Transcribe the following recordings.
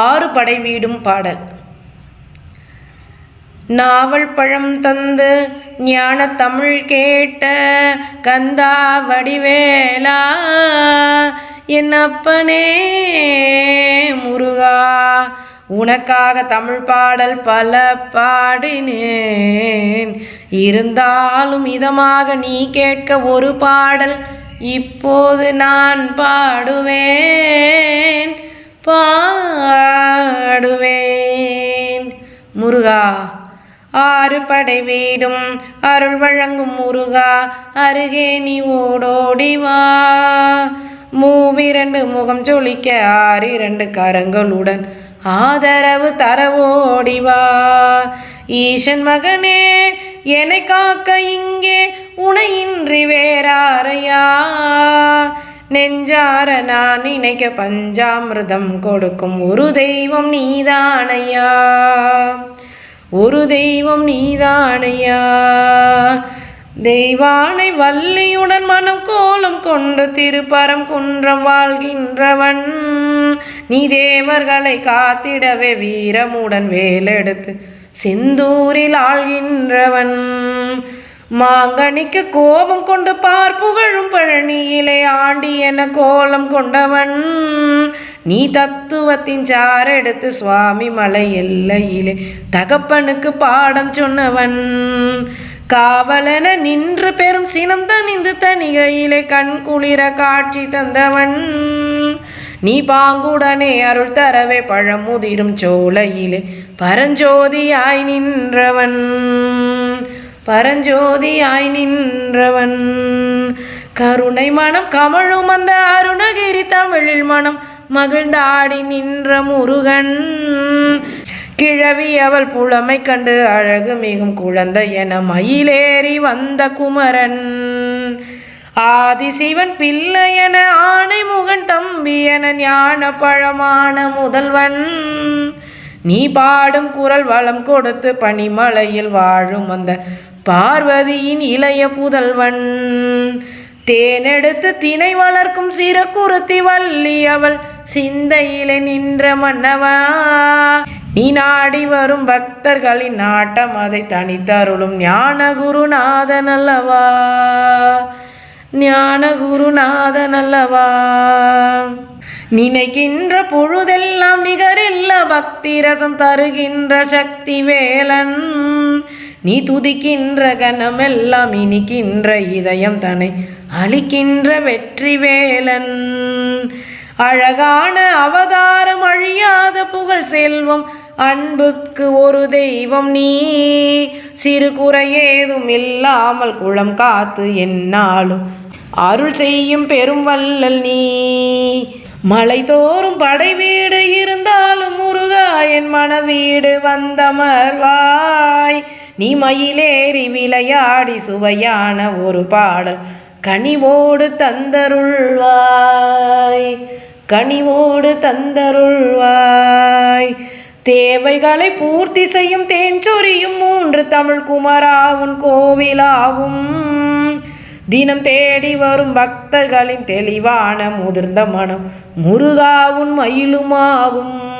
ஆறு படை வீடும் பாடல். நாவல் பழம் தந்து ஞான தமிழ் கேட்ட கந்தா வடிவேலா என் அப்பனே முருகா உனக்காக தமிழ் பாடல் பல பாடினேன். இருந்தாலும் இதமாக நீ கேட்க ஒரு பாடல் இப்போது நான் பாடுவேன். பாடுவேன். முருகா ஆறு படை வீடும் அருள் வழங்கும் முருகா அருகே நீ ஓடோடிவா மூவிரண்டு முகம் ஜொலிக்க ஆறு இரண்டு கரங்களுடன் ஆதரவு தரவோடிவா ஈசன் மகனே என்னை காக்க இங்கே உனையின்றி வேறாரையா? நெஞ்சார நான் நினைக்க பஞ்சாமிரதம் கொடுக்கும் ஒரு தெய்வம் நீதானையா? ஒரு தெய்வம் நீதானையா? தெய்வானை வள்ளியுடன் மனம் கோலம் கொண்டு திருப்பரம் குன்றம் வாழ்கின்றவன். நீ தேவர்களை காத்திடவே வீரமுடன் வேலெடுத்து செந்தூரில் ஆள்கின்றவன். மாங்கனிக்கு கோபம் கொண்டு பார் புகழும் பழனியிலே ஆண்டி என கோலம் கொண்டவன். நீ தத்துவத்தின் சாரெடுத்து சுவாமி மலை எல்லையிலே தகப்பனுக்கு பாடம் சொன்னவன். காவலன நின்று பெரும் சினம் தனிந்து தனிகையிலே கண் குளிர காட்சி தந்தவன். நீ பாங்குடனே அருள் தரவே பழமுதிரும் சோலையிலே பரஞ்சோதியாய் நின்றவன். பரஞ்சோதியாய் நின்றவன். கருணை மனம் கமழும் அந்த அருணகிரி தமிழில் மனம் மகிழ்ந்தாடி நின்ற முருகன். கிழவி அவள் புலமை கண்டு அழகு மிகும் குழந்தை என மயிலேறி வந்த குமரன். ஆதிசிவன் பிள்ளை என ஆணை முகன் தம்பி என ஞான பழமான முதல்வன். நீ பாடும் குரல் வளம் கொடுத்து பனிமலையில் வாழும் அந்த பார்வதியின் இளைய புதல்வன். தேனெடுத்து தினை வளர்க்கும் சிறகுறுத்தி வள்ளி அவள். சிந்தையிலே நின்ற மன்னவா. நீ நாடி வரும் பக்தர்களின் நாட்டம் அதை தனித்தருளும் ஞான குருநாதன் அல்லவா ஞான குருநாதன் அல்லவா நினைக்கின்ற பொழுதெல்லாம் நிகரில்ல பக்தி ரசம் தருகின்ற சக்தி வேலன். நீ துதிக்கின்ற கணமெல்லாம் இனிக்கின்ற இதயம் தனை அழிக்கின்ற வெற்றி வேலன் அழகான அவதாரம் அழியாத புகழ் செல்வம் அன்புக்கு ஒரு தெய்வம் நீ. சிறு குறையேதும் இல்லாமல் குளம் காத்து என்னாலும் அருள் செய்யும் பெரும் வல்லல் நீ. மலை தோறும் படை வீடு இருந்தாலும் முருகா என் மனவீடு வந்தமர்வாய். நீ மயிலேறி விளையாடி சுவையான ஒரு பாடல். கனிவோடு தந்தருள்வாய் கனிவோடு தந்தருள்வாய். தேவைகளை பூர்த்தி செய்யும் தேன் சொரியும் மூன்று தமிழ் குமராவுன் கோவிலாகும். தினம் தேடி வரும் பக்தர்களின் தெளிவான முதிர்ந்த மனம். முருகாவும் மயிலுமாகும்.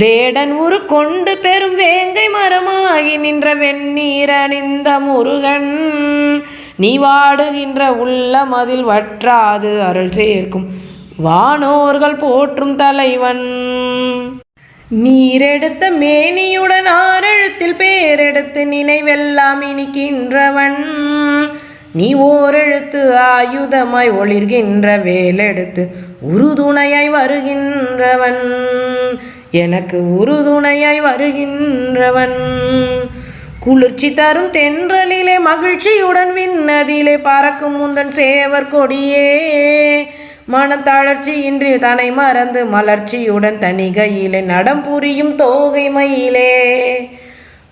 வேடன் உரு கொண்டு பெரும் வேங்கை மரமாகி நின்ற வெந்நீர் அணிந்த முருகன். நீ வாடுகின்ற உள்ள மதில் வற்றாது அருள் சேர்க்கும் வானோர்கள் போற்றும் தலைவன். நீரெடுத்த மேனியுடன் ஆரெழுத்தில் பேரெடுத்து நினைவெல்லாம் இனிக்கின்றவன். நீ ஓரெழுத்து ஆயுதமாய் ஒளிர்கின்ற வேலெடுத்து உறுதுணையாய் வருகின்றவன். எனக்கு உறுதுணையாய் வருகின்றவன். குளிர்ச்சி தரும் தென்றலிலே மகிழ்ச்சியுடன் விண்ணதிலே பறக்கும் முந்தன் சேவர் கொடியே. மனத்தளர்ச்சியின்றி தனை மறந்து மலர்ச்சியுடன் தனிகையிலே நடம் புரியும் தோகை மயிலே.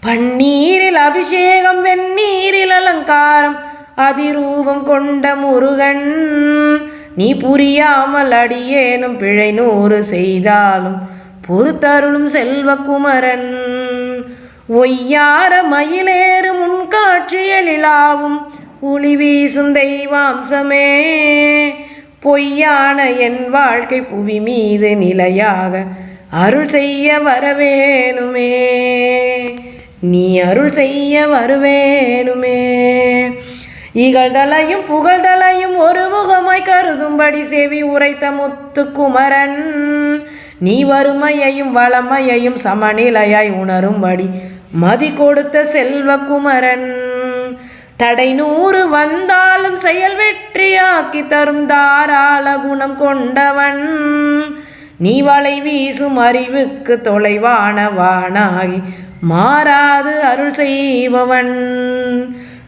பன்னீரில் அபிஷேகம் வெந்நீரில் அலங்காரம் அதிரூபம் கொண்ட முருகன். நீ புரியாமல் அடியேனும் பிழை நூறு செய்தாலும் பொறுத்தருளும் செல்வகுமரன். ஒய்யார மயிலேறு முன்காட்சியலிலாவும் ஒளி வீசும் தெய்வாம்சமே. பொய்யான என் வாழ்க்கை புவி மீது நிலையாக அருள் செய்ய வரவேணுமே. நீ அருள் செய்ய வருவேணுமே. இகழ்தலையும் புகழ்தலையும் ஒரு முகமாய் கருதும்படி செவி உரைத்த முத்துக்குமரன். நீ வறுமையையும் வளமையையும் சமநிலையாய் உணரும்படி மதி கொடுத்த செல்வக்குமரன் தடை நூறு வந்தாலும் செயல் வெற்றியாக்கி தரும் தாராள குணம் கொண்டவன். நீ வலை வீசும் அறிவுக்கு தொலைவான வானாகி மாறாது அருள் செய்பவன்.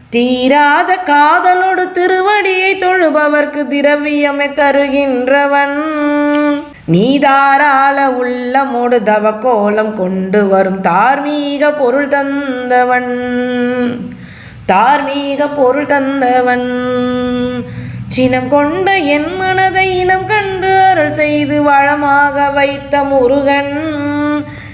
தீராத காதலோடு திருவடியை தொழுபவர்க்கு திரவியமே தருகின்றவன். நீதாராள உள்ளமோடு தவக்கோலம் கொண்டு வரும் தார்மீக பொருள் தந்தவன். தார்மீக பொருள் தந்தவன். சினம் கொண்ட என் மனதை இனம் கண்டு அருள் செய்து வளமாக வைத்த முருகன்.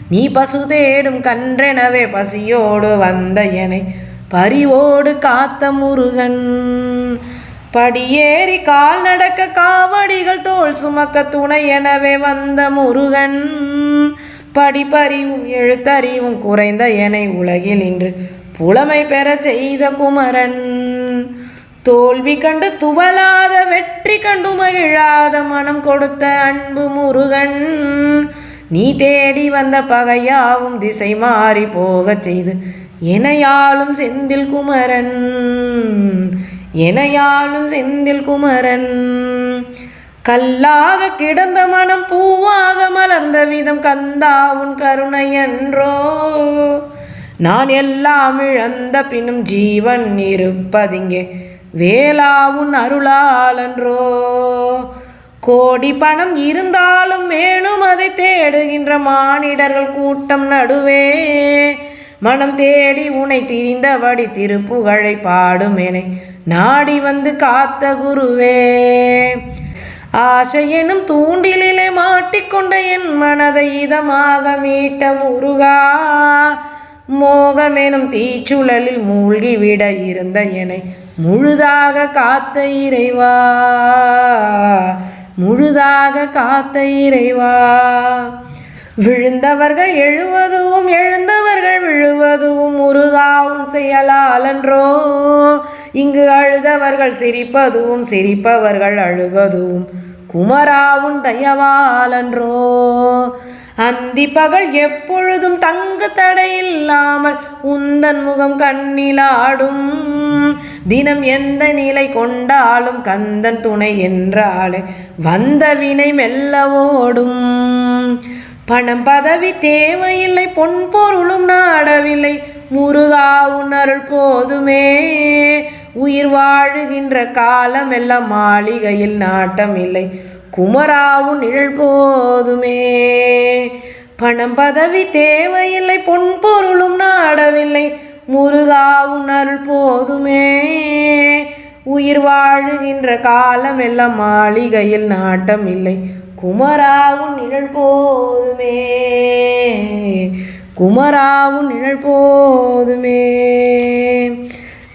நீ பசு தேடும் கன்றெனவே பசியோடு வந்த என்னை பரிவோடு காத்த முருகன். படியேறி கால் நடக்க காவடிகள் தோல் சுமக்க துணை எனவே வந்த முருகன். படிப்பறிவும் எழுத்தறிவும் குறைந்த எனை உலகில் இன்று புலமை பெற செய்த குமரன். தோல்வி கண்டு துவலாத வெற்றி கண்டு மகிழாத மனம் கொடுத்த அன்பு முருகன். நீ தேடி வந்த பகையாவும் திசை மாறி போகச் செய்து எனையாளும் செந்தில் குமரன். எனையாளும் செந்தில் குமரன். கல்லாக கிடந்த மனம் பூவாக மலர்ந்த விதம் கந்தா உன் கருணை என்றோ. நான் எல்லாம் இழந்த பின்னும் ஜீவன் இருப்பதிங்கே. வேளா உன் அருளாலன்றோ கோடி பணம் இருந்தாலும் மேலும் அதை தேடுகின்ற மானிடர்கள் கூட்டம் நடுவே. மனம் தேடி உனை திரிந்தபடி திருப்புகழை பாடுமேனை. நாடி வந்து காத்த குருவே. ஆசை எனும் தூண்டிலே மாட்டிக்கொண்ட என் மனதை இதமாக மீட்ட முருகா. மோகமெனும் தீச்சுழலில் மூழ்கிவிட இருந்த என்னை முழுதாக காத்த இறைவா. முழுதாக காத்த இறைவா. விழுந்தவர்கள் எழுவதும் எழுந்தவர்கள் விழுவதும் முருகாவும் செயலாலன்றோ இங்கு அழுதவர்கள் சிரிப்பதும் சிரிப்பவர்கள் அழுவதும். குமராவும் தயவாலன்றோ? அந்தி பகல் எப்பொழுதும் தங்கு தடையில்லாமல் உந்தன் முகம் கண்ணிலாடும். தினம் எந்த நிலை கொண்டாலும் கந்தன் துணை என்றாலே வந்த வினை மெல்ல ஓடும். பணம் பதவி தேவையில்லை பொன் பொருளும் நாடவில்லை முருகா உணருள் போதுமே. உயிர் வாழுகின்ற காலம் எல்லாம் மாளிகையில் நாட்டம் இல்லை குமராவும் நிழல் போதுமே. பணம் பதவி தேவையில்லை பொன் பொருளும் நாடவில்லை. முருகாவும் அருள் போதுமே. உயிர் வாழுகின்ற காலம் எல்லாம் மாளிகையில் நாட்டம் இல்லை குமராவும் நிழல் போதுமே. குமராவும் நிழல் போதுமே.